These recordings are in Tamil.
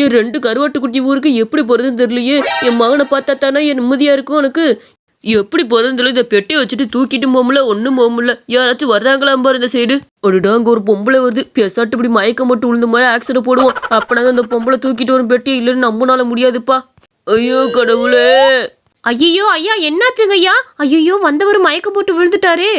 என் ரெண்டு கருவாட்டு குட்டி ஊருக்கு எப்படி போகிறதுன்னு தெரியலையே. என் மகனை பார்த்தா தானே என் நிம்மதியாக இருக்கும் உனக்கு. எப்படி போறதுன்னு தெரியல இந்த பெட்டியை வச்சுட்டு தூக்கிட்டு போகல ஒன்றும் போக முடியல. யாராச்சும் வர்றாங்களா பாரு இந்த சைடு ஒருடா அங்கே ஒரு பொம்பளை வருது. பெசாட்டு இப்படி மயக்கம் மட்டும் விழுந்த மாதிரி ஆக்சிடென்ட் போடுவோம். அப்பனா அந்த பொம்பளை தூக்கிட்டு வரும் பெட்டியை இல்லைன்னு நம்மனால முடியாதுப்பா. ஐயோ கடவுளே. ஐயோ ஐயா என்னாச்சுங்க ஐயா? ஐயோ வந்தவர் மயக்கம் போட்டு விழுந்துட்டாரே.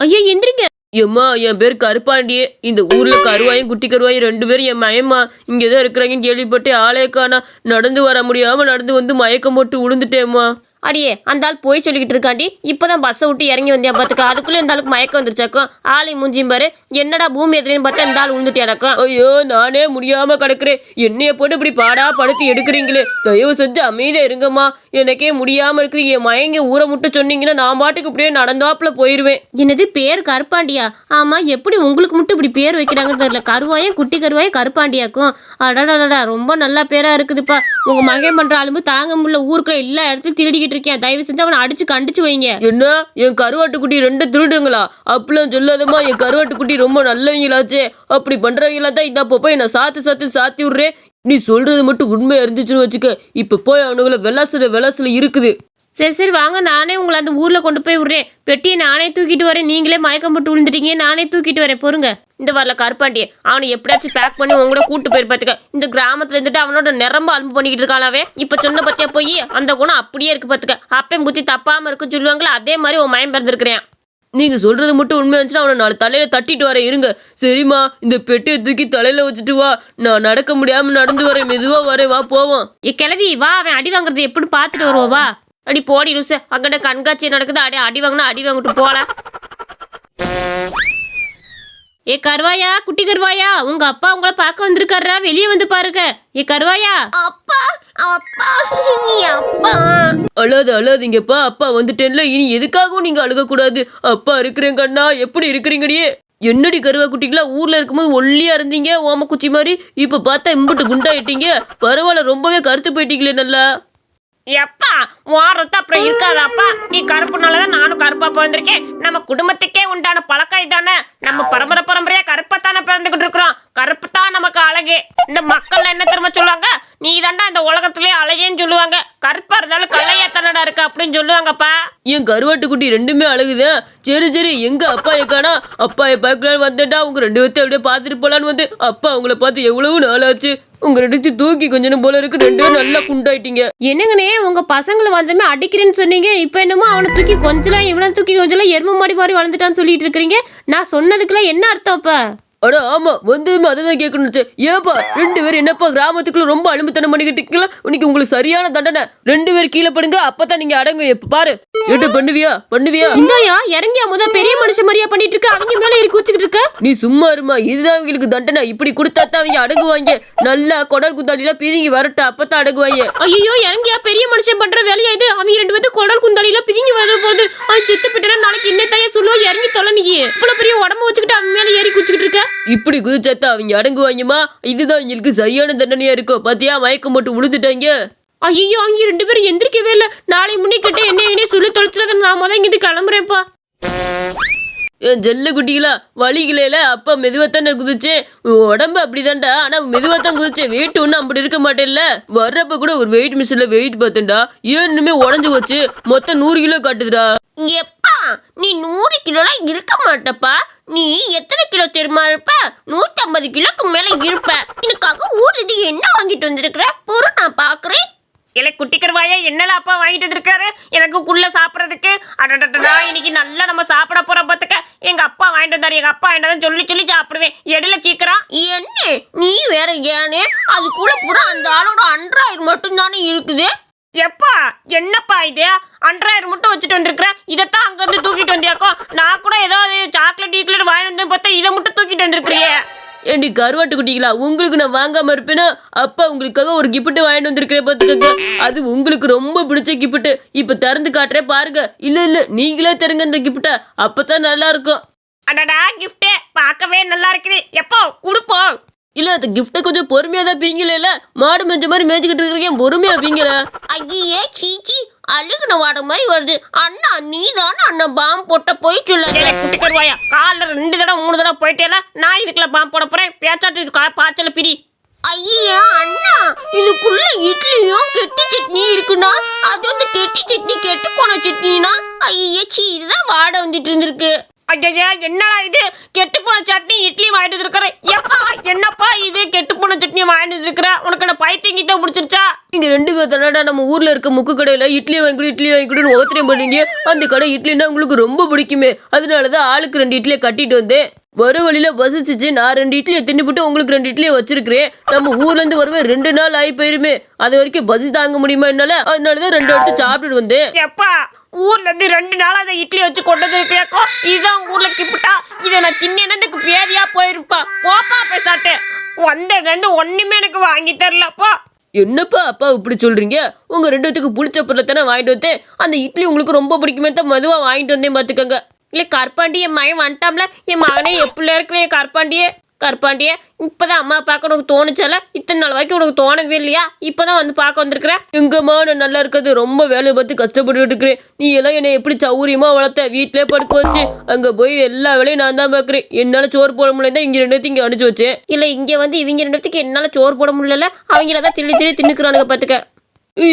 ஐயா எந்திரிங்க. எம்மா என் பேர் கருப்பாண்டியே. இந்த ஊர்ல கருவாயும் குட்டி கருவாயும் ரெண்டு பேரும் என் மயம்மா. இங்கதான் இருக்கிறாங்கன்னு கேள்விப்பட்டு ஆலயக்கானா நடந்து வர முடியாம நடந்து வந்து மயக்கம் போட்டு விழுந்துட்டேம்மா அடியே அந்த ஆள் போய் சொல்லிக்கிட்டு இருக்காண்டி இப்பதான் பஸ்ஸை விட்டு இறங்கி வந்தியா பார்த்துக்க அதுக்குள்ளே இந்த ஆளுக்கு மயக்கம் வந்துருச்சாக்கும் ஆளை மூஞ்சியும் பாரு. என்னடா பூமி எதிரின்னு பார்த்தா இந்த ஆள் விழுந்துட்டு எனக்கும் ஐயோ நானே முடியாமல் கிடக்குறேன். என்னைய போட்டு இப்படி பாடா படுத்து எடுக்கிறீங்களே. தயவு செஞ்சு அமைதியாக இருங்கம்மா. எனக்கே முடியாமல் இருக்குது. என் மயங்க ஊரை முட்டு சொன்னீங்கன்னா நான் பாட்டுக்கு இப்படியே நடந்தாப்புல போயிடுவேன் என்னது பேர் கருப்பாண்டியா? ஆமா எப்படி உங்களுக்கு மட்டும் இப்படி பேர் வைக்கிறாங்கன்னு தெரியல. கருவாயும் குட்டி கருவாயும் கருப்பாண்டியாக்கும். அடடடடா ரொம்ப நல்ல பேராக இருக்குதுப்பா. உங்கள் மகன் பண்ணுற ஆளும்பு தாங்க முடியல. ஊருக்குள்ள எல்லா இடத்துலையும் திருடிக்கிட்டு இருக்கேன் தயவு செஞ்சு அவனை அடிச்சு கண்டிச்சு வைங்க. என்ன? என் கருவாட்டு குட்டி ரெண்டு திருடுங்களா? அப்படிலாம் சொல்லாதம்மா. என் கருவாட்டு குட்டி ரொம்ப நல்லவங்களாச்சே. அப்படி பண்றவங்களா தான் இந்த போய் நான் சாத்து சாத்து சாத்தி விடுறேன். நீ சொல்றது மட்டும் உண்மையா இருந்துச்சுன்னு வச்சுக்க. இப்ப போய் அவனுங்கள வெளாசுல வெளாசுல இருக்குது. சரி சரி வாங்க. நானே உங்களை அந்த ஊரில் கொண்டு போய் விடுறேன். பெட்டியை நானே தூக்கிட்டு வரேன். நீங்களே மயக்கம் போட்டு விழுந்துட்டீங்க. நானே தூக்கிட்டு வரேன். பொறுங்க. இந்த வரல கருப்பாண்டியே அவனை எப்படியாச்சும் பேக் பண்ணி உங்க கூட கூட்டு பார்த்துக்க இந்த கிராமத்துல இருந்துட்டு அவனோட நிரம்ப அலும்பு பண்ணிக்கிட்டு இருக்கானாவே இப்போ சொன்ன பத்தியா போய் அந்த குணம் அப்படியே இருக்கு பார்த்துக்க அப்பயும் புத்தி தப்பாம இருக்குன்னு சொல்லுவாங்களே அதே மாதிரி உன் மயம் பிறந்திருக்கிறேன். நீங்கள் சொல்கிறது மட்டும் உண்மை இருந்துச்சுன்னா அவனை நாலு தலையில் தட்டிட்டு வரேன். இருங்க. சரிம்மா இந்த பெட்டியை தூக்கி தலையில் வச்சுட்டு வா. நான் நடக்க முடியாமல் நடந்து வரேன். மெதுவாக வரேன். வா போவோம். ஏ கிளவி வா அவன் அடி வாங்குறது எப்படி பார்த்துட்டு வருவோம். வா. அடி போடி லூசு அங்கட கண்காட்சி நடக்குது. அடி அடி வாங்கினா அடி வாங்கிட்டு போல. ஏ கருவாயா? குட்டி கருவாயா? உங்க அப்பா உங்களை பார்க்க வந்திருக்காரா? வெளியே வந்து பாருங்க. ஏ கருவாயா? அப்பா அப்பா நீ அப்பா. அழாது அழாதீங்கப்பா. அப்பா வந்துட்டேன்ல. இனி எதுக்காகவும் நீங்க அழுகக்கூடாது. அப்பா இருக்கிறேன் கண்ணா. எப்படி இருக்கிறீங்கடியே என்னடி கருவா குட்டிங்களா? ஊர்ல இருக்கும்போது ஒல்லியா இருந்தீங்க? ஓம குச்சி மாதிரி. இப்ப பார்த்தா இம்புட்டு குண்டாயிட்டீங்க. பரவாயில்ல ரொம்பவே கருத்து போயிட்டீங்களே நல்லா. எப்பா வாரத்தை அப்புறம் இருக்காதாப்பா? நீ கருப்புனால தான் நானும் கருப்பா பிறந்திருக்கேன். நம்ம குடும்பத்துக்கே உண்டான பழக்கம் இதானே? நம்ம பரம்பரை பரம்பரையா கருப்பா தானே பிறந்துகிட்டு இருக்கிறோம். கருப்பு தான் நமக்கு அழகு. இந்த மக்கள் என்ன திரும்ப சொல்லுவாங்க? நீ தாண்டா இந்த உலகத்துலயே அழகேன்னு சொல்லுவாங்க. கருப்பா இருந்தாலும் கல்லையா தானடா இருக்கு அப்படின்னு சொல்லுவாங்கப்பா. என் கருவாட்டு குட்டி ரெண்டுமே அழகுது. சரி சரி எங்க அப்பா எக்கானா அப்பா பார்க்கலான்னு வந்துட்டா. உங்க ரெண்டு பேர்த்தையும் அப்படியே பார்த்துட்டு போலான்னு வந்து அப்பா உங்களை பார்த்து எவ்வளவு நாளாச்சு? உங்க ரெண்டு தூக்கி கொஞ்சம் போல இருக்கு. ரெண்டு நல்லா குண்டாயிட்டீங்க. என்னங்கண்ணே உங்க பசங்களை வந்தமே அடிக்கிறேன்னு சொன்னீங்க. இப்போ என்னமோ அவனை தூக்கி கொஞ்சலாம் இவனை தூக்கி கொஞ்சலாம் எரும மாடி மாதிரி வளர்ந்துட்டான்னு சொல்லிட்டு இருக்கிறீங்க. நான் சொன்னதுக்கெல்லாம் என்ன அர்த்தம் அப்ப? அட ஆமா வந்துமே அதை தான் கேட்கணும் ஏப்பா ரெண்டு பேரும் என்னப்பா கிராமத்துக்குள்ள ரொம்ப அலும்புத்தனம் பண்ணிக்கிட்டு இருக்கீங்களா? இன்னைக்கு உங்களுக்கு சரியான தண்டனை. ரெண்டு பேரும் கீழே படுங்க அப்பதான் நீங்க அடங்கு எப்ப பாரு. ஏட்டு பண்ணுவியா? பண்ணுவியா? இந்தாயா இறங்கியா முத பெரிய மனுஷன் மாதிரியா பண்ணிட்டு இருக்க. அவங்க மேல ஏறி குச்சிக்கிட்டு இருக்க. நீ சும்மா இருமா. இதுதான் அவங்களுக்கு தண்டனை. இப்படி கொடுத்தா தான் அவங்க அடங்குவாங்க. நல்லா குடல் குத்தாடிலாம் பீதிங்கி வரட்டும். அப்பதான் அடங்குவாங்க. ஐயோ இறங்கியா. பெரிய மனுஷன் பண்ற வேலையா இது? அவங்க ரெண்டு பேரும் குடல் குந்தாலில பிதிங்கி வர போகுது. அவன் செத்து போயிட்டா நாளைக்கு என்ன தாயா சொல்லுவோம் இறங்கி தொலை நீ. இவ்வளவு பெரிய உடம்பு வச்சுக்கிட்டு அவன் மேல ஏறி குச்சிக்கிட்டு இருக்க. இப்படி குதிச்சாத்தா அவங்க அடங்குவாங்கம்மா. இதுதான் அவங்களுக்கு சரியான தண்டனையா இருக்கும். பாத்தியா? மயக்கம் போட்டு விழுந்துட்டாங்க ஐயோ அவங்க ரெண்டு பேரும் எந்திரிக்கவே இல்லை. நாளை முன்னே கிட்ட என்ன என்ன சொல்லி தொலைச்சிடாத. நான் முதல் இங்கிட்டு கிளம்புறேன்ப்பா. ஜெல்ல குட்டிகளா வலிக்கலையில அப்பா மெதுவாத்தானே குதிச்சேன். உன் உடம்பு அப்படிதான்டா. ஆனா மெதுவாத்தான் குதிச்சேன். வெயிட் ஒன்றும் அப்படி இருக்க மாட்டேன்ல. வர்றப்ப கூட ஒரு வெயிட் மிஷின்ல வெயிட் பார்த்தேன்டா. ஏன்னுமே உடஞ்சு வச்சு மொத்தம் நூறு கிலோ காட்டுதுடா. எப்பா நீ நூறு கிலோலாம் இருக்க மாட்டப்பா. நீ எத்தனை கிலோ தெரியுமா இருப்ப? நூத்தி ஐம்பது கிலோக்கு மேல இருப்ப. எனக்காக ஊர்ல இது என்ன வாங்கிட்டு வந்திருக்கிற? பொறு நான் பாக்குறேன். இல்லை குட்டி கருவாயா என்னல அப்பா வாங்கிட்டு வந்திருக்காரு? எனக்கு குள்ள சாப்பிட்றதுக்கு. அடடடா இன்னைக்கு நல்லா நம்ம சாப்பிட போற பார்த்துக்க. எங்க அப்பா வாங்கிட்டு வந்தாரு. எங்க அப்பா வாங்கிட்டு சொல்லி சொல்லி சாப்பிடுவேன். எடுல சீக்கிரம். என்ன? நீ வேற ஏனே? அதுக்குள்ள பூரா அந்த ஆளோட அண்ட்ராய்டு மட்டும் தானே இருக்குது? எப்பா என்னப்பா இது? அன்றாயிரம் மட்டும் வச்சுட்டு வந்திருக்கிற? இதைத்தான் அங்கேருந்து தூக்கிட்டு வந்தியாக்கோ? நான் கூட ஏதாவது சாக்லேட் கீக்லேட் வாங்கிட்டு வந்து பார்த்தா இதை மட்டும் தூக்கிட்டு வந்திருக்கிறியே. ஏண்டி கருவாட்டு குட்டிங்களா? உங்களுக்கு நான் வாங்காம இருப்பேன்னா அப்பா உங்களுக்காக ஒரு கிஃப்ட் வாங்கிட்டு வந்திருக்கிறேன் பார்த்துக்கோங்க. அது உங்களுக்கு ரொம்ப பிடிச்ச கிஃப்ட் இப்போ திறந்து காட்டுறேன் பாருங்க. இல்ல இல்ல நீங்களே தருங்க இந்த கிஃப்ட்டை அப்பதான் நல்லா இருக்கும். அடடா கிஃப்ட்டே பார்க்கவே நல்லா இருக்குது. எப்போ? கொடுப்போம் இல்ல அந்த கிஃப்ட்டை கொஞ்சம் பொறுமையா தான் பீங்கல மாடு மேய்ச்ச மாதிரி மேய்ச்சிக்கிட்டு இருக்கிறீங்க பொறுமையா பீங்கல ஐயே சீச்சி அழுகுன வாட மாதிரி வருது. அண்ணா நீ தானே அண்ணன் பாம் போட்ட போய் சொல்லாத குட்டி கருவாயா காலில் ரெண்டு தடவை மூணு தடவை போயிட்டேல நான் இதுக்குள்ள பாம்பு போட போறேன். பேச்சாட்டு கா- பாய்ச்சல பிரி ஐயா அண்ணா இதுக்குள்ள இட்லியும் கெட்டி சட்னி இருக்குன்னா அது வந்து கெட்டி சட்னி கெட்டு போன சட்னினா ஐயா சீ இதுதான் வாடை வந்துட்டு இருந்திருக்கு. ஐயா என்னடா இது? கெட்டு போன சட்னி இட்லி வாங்கிட்டு இருக்கிற எப்பா என்னப்பா இது? கெட்டு போன சட்னி வாங்கிட்டு இருக்கிற உனக்கு என்ன பைத்தியம் கிட்ட முடிச்சிருச்சா இங்க ரெண்டு பேர் தானடா நம்ம ஊர்ல இருக்க முக்கு கடையில இட்லி வாங்கி கொடு இட்லி வாங்கி கொடுன்னு ஒவ்வொருத்தரையும் பண்ணீங்க அந்த கடை இட்லின்னா உங்களுக்கு ரொம்ப பிடிக்குமே. அதனாலதான் ஆளுக்கு ரெண்டு இட்லியை கட்டிட்டு வந்தேன். வர வழியில பசிச்சிச்சு நான் ரெண்டு இட்லியை தின்னுபிட்டு உங்களுக்கு ரெண்டு இட்லியை வச்சிருக்கிறேன். நம்ம ஊர்ல இருந்து வரவே ரெண்டு நாள் ஆகி போயிருமே. அது வரைக்கும் பசி தாங்க முடியுமா என்னால? அதனாலதான் ரெண்டு எடுத்து சாப்பிட்டுட்டு வந்தேன். எப்பா ஊர்ல இருந்து ரெண்டு நாள் அதை இட்லி வச்சு கொண்டு வந்துருக்கோ இதுதான் உங்க ஊர்ல கிப்பிட்டா? இதை நான் தின்னதுக்கு பேதியா போயிருப்பா. போப்பா பேசாட்டு. வந்ததுலேருந்து ஒன்றுமே எனக்கு வாங்கி தரலப்பா என்னப்பா அப்பா இப்படி சொல்கிறீங்க உங்கள் ரெண்டு பேத்துக்கு பிடிச்ச பொருளை தானே வாங்கிட்டு வந்தேன். அந்த இட்லி உங்களுக்கு ரொம்ப பிடிக்குமே தான் மதுவாக வாங்கிட்டு வந்தேன் பார்த்துக்கோங்க இல்லை கற்பாண்டி என் மகன் வந்துட்டாம்ல என் மகனே எப்படி இருக்கிறேன் கற்பாண்டியே கருப்பாண்டிய இப்போதான் அம்மா பார்க்க உனக்கு தோணுச்சால இத்தனை நாள் வரைக்கும் உனக்கு தோணவே இல்லையா? இப்போதான் வந்து பார்க்க வந்திருக்கிறேன் எங்கம்மா நான் நல்லா இருக்கிறது ரொம்ப வேலையை பார்த்து கஷ்டப்பட்டுட்டு இருக்கிறேன். நீ எல்லாம் என்னை எப்படி சௌரியமா வளர்த்த? வீட்டிலே படுக்க வச்சு அங்கே போய் எல்லா வேலையும் நான் தான் பார்க்குறேன். என்னால் சோறு போட முடியல இங்கே ரெண்டு இங்கே அனுப்பிச்சு வச்சேன். இல்லை இங்கே வந்து இவங்க ரெண்டு என்னால் சோறு போட முடியல அவங்கள தான் திருடி திருடி தின்னுக்குறானுங்க பார்த்துக்க.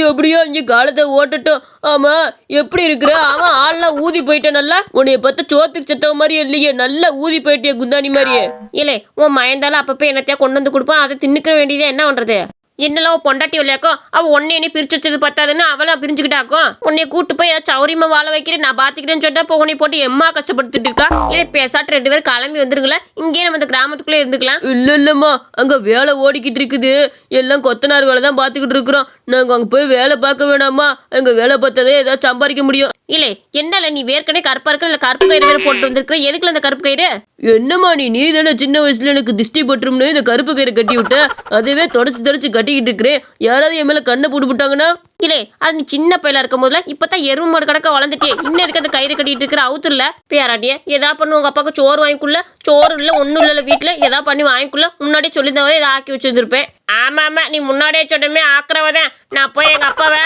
எப்படியோ இங்க காலத்தை ஓட்டட்டும். ஆமா எப்படி இருக்கிற? அவன் ஆள்லாம் ஊதி போயிட்டான் நல்லா. உன்னைய பார்த்தா சோத்துக்கு செத்தவ மாதிரி இல்லையே நல்லா ஊதி போயிட்டிய குந்தாணி மாதிரியே. இல்லை உன் மயந்தாலும் அப்பப்போ என்னத்தையா கொண்டு வந்து கொடுப்பான் அதை தின்னுக்க வேண்டியதே என்ன பண்ணுறது என்னெல்லாம் உன் பொண்டாட்டி இல்லையாக்கும் அவள் ஒன்னே நீ பிரிச்சு வச்சது பத்தாதுன்னு அவளும் பிரிஞ்சுக்கிட்டாக்கும் உன்னைய கூட்டு போய் ஏதாவது சௌரியமா வாழ வைக்கிறேன் நான் பார்த்துக்கிறேன்னு சொல்லிட்டு இப்போ உன்னை போட்டு எம்மா கஷ்டப்படுத்திட்டு இருக்கா? இல்லை பேசாட்டு ரெண்டு பேரும் கிளம்பி வந்துருங்களா. இங்கேயே நம்ம இந்த கிராமத்துக்குள்ளே இருந்துக்கலாம். இல்ல இல்லம்மா. அங்க வேலை ஓடிக்கிட்டு இருக்குது. எல்லாம் கொத்தனார் வேலை தான் பார்த்துக்கிட்டு இருக்கிறோம். நாங்க அங்க போய் வேலை பார்க்க வேணாமா? அங்க வேலை பார்த்ததே ஏதாவது சம்பாதிக்க முடியும். இல்லை என்னல நீ வேர்க்கனே கருப்பா இருக்கிற இல்லை கருப்பு கயிறு வேற போட்டு வந்திருக்கிற? எதுக்குல அந்த கருப்பு கயிறு? என்னம்மா நீ? நீ தானே சின்ன வயசுல எனக்கு திஷ்டி பட்டுரும்னு இந்த கருப்பு கயிறை கட்டி விட்ட. அதுவே தொடச்சு தொடச்சு கட்டிக்கிட்டு இருக்கிறேன். யாராவது என் மேல கண்ணை போட்டு விட்டாங்கன்னா இல்லை அது நீ சின்ன பையலா இருக்கும் போதுல இப்பதான் எருவு மாடு கணக்க வளர்ந்துட்டே. இன்னும் எதுக்கு அந்த கயிறு கட்டிட்டு இருக்கிற? அவுத்துல பேராட்டியே எதா பண்ணு உங்க அப்பாவுக்கு சோறு வாங்கிக்குள்ள. சோறு இல்லை ஒன்றும் இல்லை வீட்டில் எதா பண்ணி வாங்கிக்குள்ள. முன்னாடியே சொல்லியிருந்தவதே இதை ஆக்கி வச்சிருந்துருப்பேன். ஆமா ஆமா நீ முன்னாடியே சொன்னமே ஆக்குறவதான் நான் போய் எங்க அப்பாவை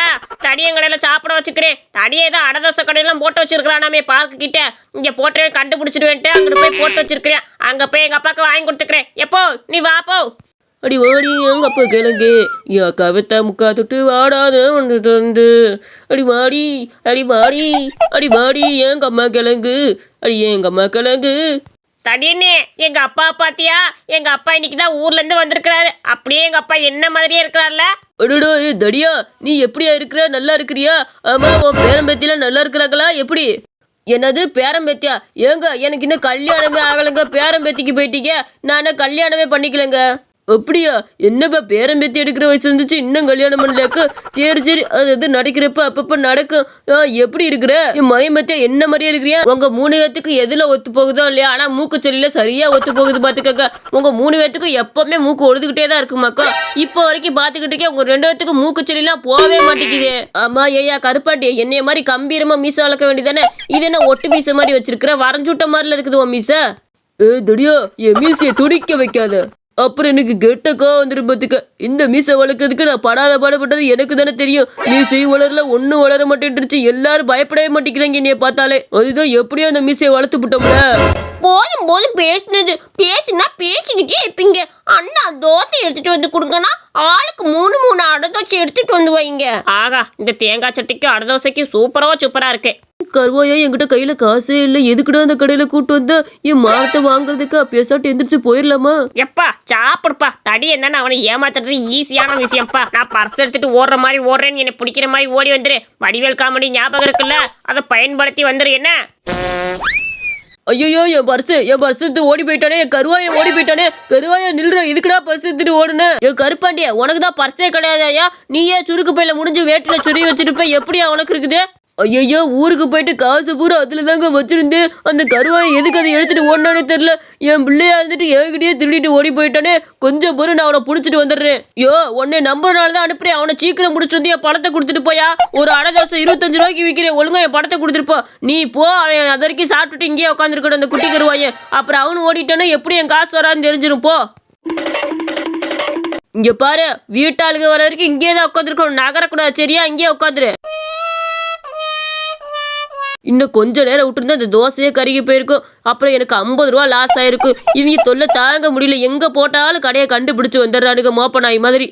தடியங்கடையில சாப்பிட வச்சுக்கிறேன். தடியை தான் அடதோசை கடையெல்லாம் போட்டு வச்சிருக்கிறானாமே பார்க்கு கிட்ட. இங்க போட்டு கண்டுபிடிச்சிடுவேன்ட்டு அங்கிட்டு போய் போட்டு வச்சிருக்கிறேன். அங்க போய் எங்க அப்பாவுக்கு வாங்கி கொடுத்துக்கிறேன். எப்போ? நீ வாப்போ அடி ஓடி எங்க அப்பா கிழங்கு. என் கவிதா முக்கா தொட்டு வாடாத வந்துட்டு வந்து. அடி மாடி அடி மாடி அடி மாடி எங்க அம்மா கிழங்கு. அடி எங்க அம்மா கிழங்கு. தடியண்ணே எங்க அப்பா பாத்தியா? எங்க அப்பா இன்னைக்கு தான் ஊர்ல இருந்து வந்திருக்கிறாரு. அப்படியே எங்க அப்பா என்ன மாதிரியே இருக்கிறார்ல? அடடோ ஏ தடியா நீ எப்படியா இருக்கிற? நல்லா இருக்கிறியா? ஆமா உன் பேரம்பேத்திலாம் நல்லா இருக்கிறாங்களா? எப்படி? என்னது பேரம்பேத்தியா? ஏங்க எனக்கு இன்னும் கல்யாணமே ஆகலைங்க. பேரம்பேத்திக்கு போயிட்டீங்க. நான் கல்யாணமே பண்ணிக்கலங்க? அப்படியா? என்னப்பா பேரம்பேத்தி எடுக்கிற வயசு இருந்துச்சு இன்னும் கல்யாணம் பண்ணலக்கு சரி சரி அது அது நடக்கிறப்ப அப்பப்ப நடக்கும். எப்படி இருக்கிற? என் மயமத்தியா என்ன மாதிரியே இருக்கிறியா? உங்க மூணு பேத்துக்கு எதுல ஒத்து போகுதோ இல்லையா? ஆனா மூக்கு செல்லில சரியா ஒத்து போகுது பாத்துக்கங்க உங்க மூணு பேத்துக்கும் எப்பவுமே மூக்கு ஒழுதுகிட்டே தான் இருக்குமாக்கா இப்போ வரைக்கும் பாத்துக்கிட்டு இருக்கேன் உங்க ரெண்டு பேத்துக்கு மூக்கு செல்லாம் போகவே மாட்டேங்குது. ஆமா ஐயா கருப்பாட்டி என்னைய மாதிரி கம்பீரமா மீச வளர்க்க வேண்டியதானே? இது என்ன ஒட்டு மீச மாதிரி வச்சிருக்கிற? வரைஞ்சுட்ட மாதிரில இருக்குது உன் மீச. ஏ தடியா என் மீசையை துடிக்க வைக்காத. அப்புறம் எனக்கு கெட்ட கோவம் வந்துடும் பார்த்துக்க இந்த மீசை வளர்க்கறதுக்கு நான் படாத பாடுபட்டது எனக்கு தானே தெரியும். மீசை வளரல ஒன்றும் வளர மாட்டேன்ருச்சு எல்லாரும் பயப்படவே மாட்டேங்கிறாங்க என்னைய பார்த்தாலே. அதுதான் எப்படியோ அந்த மீசையை வளர்த்து விட்டோம்ல. போதும் போதும் பேசுனது. பேசுனா பேசிக்கிட்டே இருப்பீங்க. அண்ணா தோசை எடுத்துட்டு வந்து கொடுங்கன்னா ஆளுக்கு மூணு மூணு அடை தோசை எடுத்துட்டு வந்து வைங்க. ஆகா இந்த தேங்காய் சட்டிக்கும் அடதோசைக்கும் சூப்பரோ சூப்பரா இருக்கு. கருவாயா என்கிட்ட கையில காசே இல்லை. எதுக்குடா அந்த கடையில கூட்டு வந்தா? என் மாரத்தை வாங்குறதுக்கு பேசாட்டு எந்திரிச்சு போயிடலாமா எப்பா சாப்பிடுப்பா. தடி என்னன்னு அவனை ஏமாத்துறது ஈஸியான விஷயம்ப்பா. நான் பர்ஸ் எடுத்துட்டு ஓடுற மாதிரி ஓடுறேன்னு என்னை பிடிக்கிற மாதிரி ஓடி வந்துரு. வடிவேல் காமெடி ஞாபகம் இருக்குல்ல? அதை பயன்படுத்தி வந்துரு என்ன? ஐயோ என் பர்ஸ் என் பர்ஸ் எடுத்து ஓடி போயிட்டானே. என் கருவாய ஓடி போயிட்டானே. கருவாயா நில்ற இதுக்குடா பர்ஸ் எடுத்துட்டு ஓடுன? என் கருப்பாண்டியா உனக்கு தான் பர்ஸே கிடையாது ஐயா நீயே சுருக்கு பையில முடிஞ்சு வேட்டில சுருவி வச்சிருப்ப எப்படியா உனக்கு இருக்குது? ஐயோ ஊருக்கு போயிட்டு காசு பூரா அதில் தாங்க வச்சுருந்தேன். அந்த கருவாயை எதுக்கு அதை எடுத்துகிட்டு ஓடினானே தெரில என் பிள்ளையா இருந்துட்டு என்கிட்டயே திருடிட்டு ஓடி போயிட்டானே. கொஞ்சம் பொறு நான் அவனை பிடிச்சிட்டு வந்துடுறேன். யோ உன்னை நம்புறனால தான் அனுப்புறேன். அவனை சீக்கிரம் பிடிச்சிட்டு வந்து என் பணத்தை கொடுத்துட்டு போயா. ஒரு அடை தோசை இருபத்தஞ்சு ரூபாய்க்கு விற்கிறேன் ஒழுங்காக என் பணத்தை கொடுத்துருப்போ. நீ போ அவன் அது வரைக்கும் சாப்பிட்டுட்டு இங்கேயே உட்காந்துருக்கணும் அந்த குட்டி கருவாயன் அப்புறம் அவனு ஓடிட்டானே எப்படி என் காசு வரான்னு தெரிஞ்சிரும். போ. இங்க பாரு வீட்டாளுங்க வர வரைக்கும் இங்கேயே தான் உட்காந்துருக்கணும் நகரக்கூடாது சரியா? இங்கேயே உட்காந்துரு. இன்னும் கொஞ்ச நேரம் விட்டுருந்தா அந்த தோசையே கருகி போயிருக்கும். அப்புறம் எனக்கு ஐம்பது ரூபா லாஸ் ஆயிருக்கும். இவங்க தொல்லை தாங்க முடியல. எங்க போட்டாலும் கடையை கண்டுபிடிச்சு வந்துடுறானுங்க மோப்ப நாய் மாதிரி.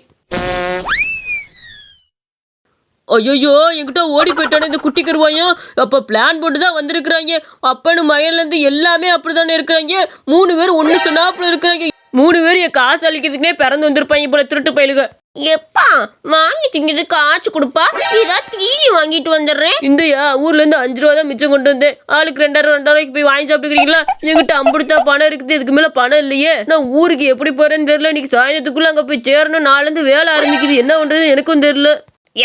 ஐயோ என்கிட்ட ஓடி போயிட்டானே இந்த குட்டி கருவாயும் அப்ப பிளான் போட்டு தான் வந்திருக்கிறாங்க. அப்பனு மகன்ல இருந்து எல்லாமே அப்படிதானே இருக்கிறாங்க. மூணு பேர் ஒண்ணு சொன்னாப்புல இருக்கிறாங்க. மூணு பேர் என் காசு அழிக்கிறதுக்குனே பிறந்து வந்திருப்பாங்க போல திருட்டு பயிலுக. எப்பா வாங்கி திங்கிறது காசு கொடுப்பா? ஏதாவது தீனி வாங்கிட்டு வந்துடுறேன். இந்தையா ஊர்ல இருந்து அஞ்சு ரூபா தான் மிச்சம் கொண்டு வந்தேன். ஆளுக்கு ரெண்டாயிரம் ரெண்டாயிரம் போய் வாங்கி சாப்பிட்டுக்கிறீங்களா? என்கிட்ட அம்புடுத்தா பணம் இருக்குது இதுக்கு மேல பணம் இல்லையே. நான் ஊருக்கு எப்படி போறேன்னு தெரியல. இன்னைக்கு சாயந்தரத்துக்குள்ள அங்க போய் சேரணும் நாலேருந்து வேலை ஆரம்பிக்குது. என்ன பண்றது எனக்கும் தெரியல.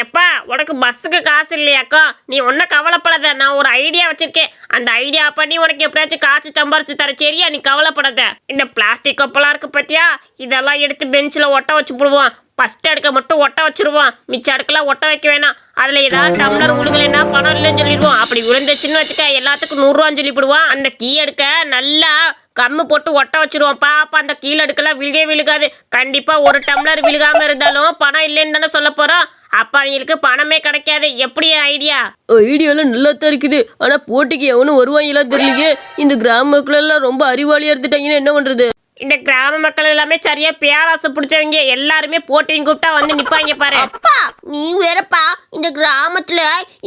எப்பா உனக்கு பஸ்ஸுக்கு காசு இல்லையாக்கா? நீ ஒன்றும் கவலைப்படாத. நான் ஒரு ஐடியா வச்சிருக்கேன். அந்த ஐடியா பண்ணி உனக்கு எப்படியாச்சும் காசு சம்பாரிச்சு தர சரியா? நீ கவலைப்படாத. இந்த பிளாஸ்டிக் கப்பெல்லாம் இருக்கு பத்தியா? இதெல்லாம் எடுத்து பெஞ்சில் ஒட்ட வச்சு போடுவோம் ஃபர்ஸ்ட் அடுக்க மட்டும் ஒட்ட வச்சிருவோம். மிச்ச அடுக்கெல்லாம் ஒட்ட வைக்க வேணாம். அதில் ஏதாவது டம்ளர் உழுகலைன்னா பணம் இல்லைன்னு சொல்லிடுவோம். அப்படி விழுந்துச்சுன்னு வச்சுக்க எல்லாத்துக்கும் நூறுரூவான்னு சொல்லிவிடுவோம். அந்த கீ எடுக்க நல்லா கம்மு போட்டு ஒட்ட வச்சிருவோம். பாப்பா அந்த கீழே அடுக்கெல்லாம் விழுகவே விழுகாது. கண்டிப்பா ஒரு டம்ளர் விழுகாம இருந்தாலும் பணம் இல்லைன்னு தானே சொல்ல போறோம். அப்ப அவங்களுக்கு பணமே கிடைக்காது. எப்படி ஐடியா ஐடியாலாம் நல்லா தான் இருக்குது. ஆனா போட்டிக்கு எவனும் வருவாங்களா தெரியலையே. இந்த கிராம மக்கள் எல்லாம் ரொம்ப அறிவாளியா இருந்துட்டாங்கன்னா என்ன பண்றது? இந்த கிராம மக்கள் எல்லாமே சரியா பேராசை பிடிச்சவங்க எல்லாருமே போட்டின்னு கூப்பிட்டா வந்து நிப்பாங்க பாரு. அப்பா நீ வேறப்பா இந்த கிராமத்துல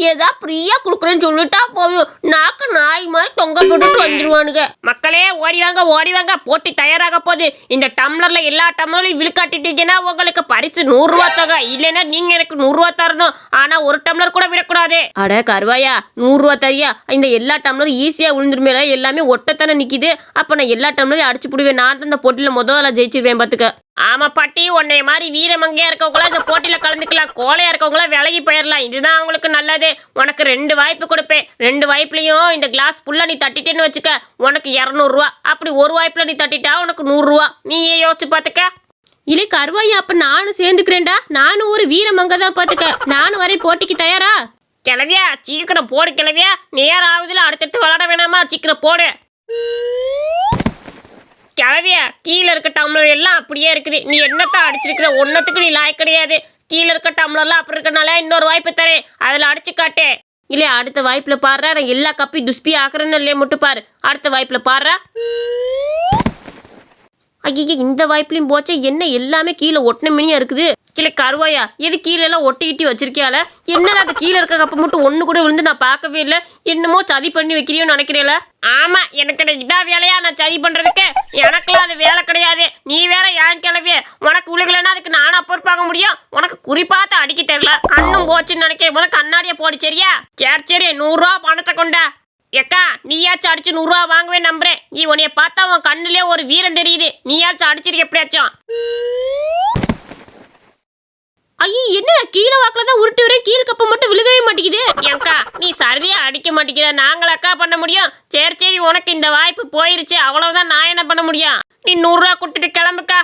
ஏதா ஃப்ரீயா கொடுக்குறேன்னு சொல்லிட்டா போதும். நாக்கு நாய் மாதிரி தொங்க போட்டுட்டு வந்துருவானுங்க. மக்களே ஓடி வாங்க ஓடி வாங்க போட்டி தயாராக போகுது. இந்த டம்ளர்ல எல்லா டம்ளர்லையும் விழுக்காட்டிட்டீங்கன்னா உங்களுக்கு பரிசு நூறுரூவா தொகை. இல்லைன்னா நீங்க எனக்கு நூறுரூவா தரணும். ஆனா ஒரு டம்ளர் கூட விடக்கூடாது. அட கருவாயா நூறுரூவா தரியா. இந்த எல்லா டம்ளரும் ஈஸியாக விழுந்துருமேல எல்லாமே ஒட்டத்தானே நிக்குது. அப்ப நான் எல்லா டம்ளரையும் அடிச்சு போடுவேன். நான் தான் இந்த போட்டியில முதல்ல ஜெயிச்சிருவேன் பாத்துக்க. ஆமா பாட்டி உன்னைய மாதிரி வீரமங்கையா இருக்கவங்களா இந்த போட்டியில கலந்துக்கலாம். கோழையா இருக்கவங்களா விலகி போயிடலாம் இதுதான் அவங்களுக்கு நல்லது. உனக்கு ரெண்டு வாய்ப்பு கொடுப்பேன். ரெண்டு வாய்ப்புலயும் இந்த கிளாஸ் ஃபுல்லா நீ தட்டிட்டேன்னு வச்சுக்க உனக்கு இரநூறுவா. அப்படி ஒரு வாய்ப்புல நீ தட்டிட்டா உனக்கு நூறுரூவா. நீயே யோசிச்சு பாத்துக்க. இல்லை கருவாயி அப்ப நானும் சேர்ந்துக்கிறேன்டா. நானும் ஒரு வீரமங்க தான் பாத்துக்க. நானும் வரேன் போட்டிக்கு தயாரா? கிளவியா சீக்கிரம் போடு கிளவியா நேரம் ஆகுதுல அடுத்தடுத்து விளாட வேணாமா? சீக்கிரம் போடு. கிளவியா கீழே இருக்க டம்ளர் எல்லாம் அப்படியே இருக்குது. நீ என்னத்தான் அடிச்சிருக்கிற? ஒன்னத்துக்கு நீ லாய் கிடையாது. கீழே இருக்க டம்ளர்லாம் அப்படி இருக்கனால இன்னொரு வாய்ப்பு தரேன். அதில் அடிச்சு காட்டு. இல்லையா அடுத்த வாய்ப்பில் பாடுறா. நான் எல்லா கப்பையும் துஷ்பி ஆக்குறேன்னு இல்லையே மட்டும் பாரு. அடுத்த வாய்ப்பில் பாடுறா. ஐயா இந்த வாய்ப்புலையும் போச்சே. என்ன எல்லாமே கீழே ஒட்டின மினியாக இருக்குது? கீழே கருவாயா எது கீழே எல்லாம் வச்சிருக்கியால? என்னடா அது கீழே இருக்க கப்பை மட்டும் ஒன்று கூட விழுந்து நான் பார்க்கவே இல்லை. என்னமோ சதி பண்ணி வைக்கிறியோன்னு நினைக்கிறேல? ஆமா எனக்கு இதான் வேலையா நான் சதி பண்றதுக்கு. எனக்கெல்லாம் அது வேலை கிடையாது. நீ வேற ஏன் கிளவிய? உனக்கு உழுகலைன்னா அதுக்கு நானா பொறுப்பாக முடியும்? உனக்கு குறிப்பாத்த அடிக்க தெரியல. கண்ணும் போச்சுன்னு நினைக்கிற போது கண்ணாடியை போடு சரியா? சரி சரி நூறுரூவா பணத்தை கொண்டா. ஏக்கா நீயாச்சும் அடிச்சு நூறுரூவா வாங்கவே நம்புறேன். நீ உன்னைய பார்த்தா உன் கண்ணுலயே ஒரு வீரம் தெரியுது. நீயாச்சும் அடிச்சிருக்க எப்படியாச்சும். கீழே வாக்கில் தான் உருட்டு வரேன் கீழ் கப்பை மட்டும் விழுகவே மாட்டேங்குது. ஏக்கா நீ சரியா அடிக்க மாட்டேங்கிற. நாங்களாக்கா பண்ண முடியும். சரி சரி உனக்கு இந்த வாய்ப்பு போயிருச்சு. அவ்வளவுதான் நான் என்ன பண்ண முடியும்? நீ நூறுரூவா கொடுத்துட்டு கிளம்புக்கா.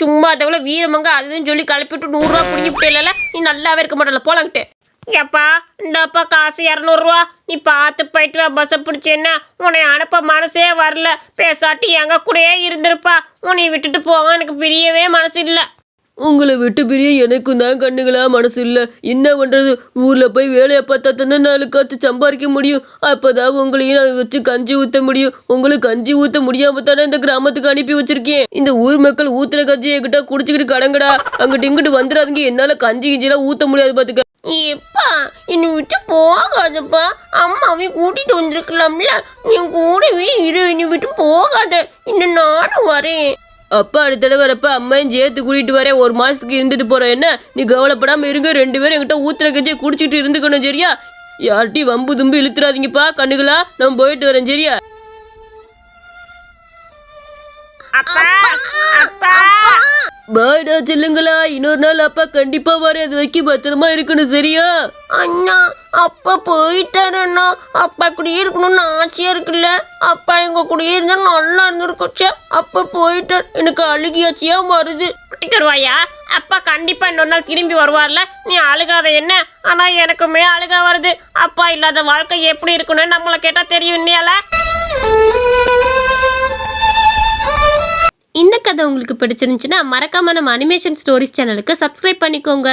சும்மா அதவிட வீரமங்க அதுன்னு சொல்லி கிளப்பிட்டு நூறுரூவா பிடிங்கி போயிடல நீ நல்லாவே இருக்க மாட்டல போலாங்கிட்டு. ஏப்பா இந்தாப்பா காசு இரநூறுவா. நீ பார்த்து போயிட்டு வா. பஸ்ஸை பிடிச்சேன்னா உன்னை அனுப்ப மனசே வரல. பேசாட்டி எங்க கூடயே இருந்திருப்பா. உன்னை விட்டுட்டு போக எனக்கு பிரியவே மனசு இல்லை. உங்களை விட்டு பிரிய எனக்கும் தான் கண்ணுங்களா மனசு இல்லை என்ன பண்றது? ஊர்ல போய் வேலையை பார்த்தா தானே நாலு காற்று சம்பாதிக்க முடியும். அப்பதான் உங்களையும் நான் வச்சு கஞ்சி ஊற்ற முடியும். உங்களுக்கு கஞ்சி ஊற்ற முடியாம தானே இந்த கிராமத்துக்கு அனுப்பி வச்சிருக்கேன். இந்த ஊர் மக்கள் ஊத்துற கஞ்சி என்கிட்ட குடிச்சிக்கிட்டு கடங்கடா. அங்கிட்டு இங்கிட்டு வந்துடாதுங்க. என்னால கஞ்சி கிஞ்சிலாம் ஊற்ற முடியாது பார்த்துக்க எப்பா என்னை விட்டு போகாதப்பா. அம்மாவே கூட்டிட்டு வந்திருக்கலாம்ல. என் கூடவே இரு. என்னை விட்டு போகாத. இன்னும் நானும் வரேன். அப்பா அடுத்த தடவை வரப்ப அம்மையும் சேர்த்து கூட்டிட்டு வரேன். ஒரு மாசத்துக்கு இருந்துட்டு போறேன். என்ன? நீ கவலைப்படாம இருங்க. ரெண்டு பேரும் என்கிட்ட ஊத்துன கஞ்சியை குடிச்சிட்டு இருந்துக்கணும் சரியா? யார்ட்டையும் வம்பு தும்பு இழுத்துறாதீங்கப்பா கண்ணுகளா. நான் போயிட்டு வரேன் சரியா? அப்பா அப்பா. பாய்டா செல்லுங்களா. இன்னொரு நாள் அப்பா கண்டிப்பா வரேன் அது வைக்க பத்திரமா இருக்கணும் சரியா? அண்ணா அப்பா போயிட்டாரு அண்ணா. அப்பா கூடயே இருக்கணும்னு ஆசையா இருக்குல்ல. அப்பா எங்க கூடயே இருந்தா நல்லா இருந்திருக்குச்சே அப்பா போயிட்டார். எனக்கு அழுகியாச்சியா வருது. குட்டிக்கருவாயா அப்பா கண்டிப்பா இன்னொரு நாள் திரும்பி வருவார்ல. நீ அழுகாத என்ன? ஆனா எனக்குமே அழுக வருது. அப்பா இல்லாத வாழ்க்கை எப்படி இருக்குன்னு நம்மளை கேட்டா தெரியும் இல்லையால? இந்த கதை உங்களுக்கு பிடிச்சிருந்துச்சுன்னா மறக்காம நம்ம அனிமேஷன் ஸ்டோரிஸ் சேனலுக்கு சப்ஸ்கிரைப் பண்ணிக்கோங்க.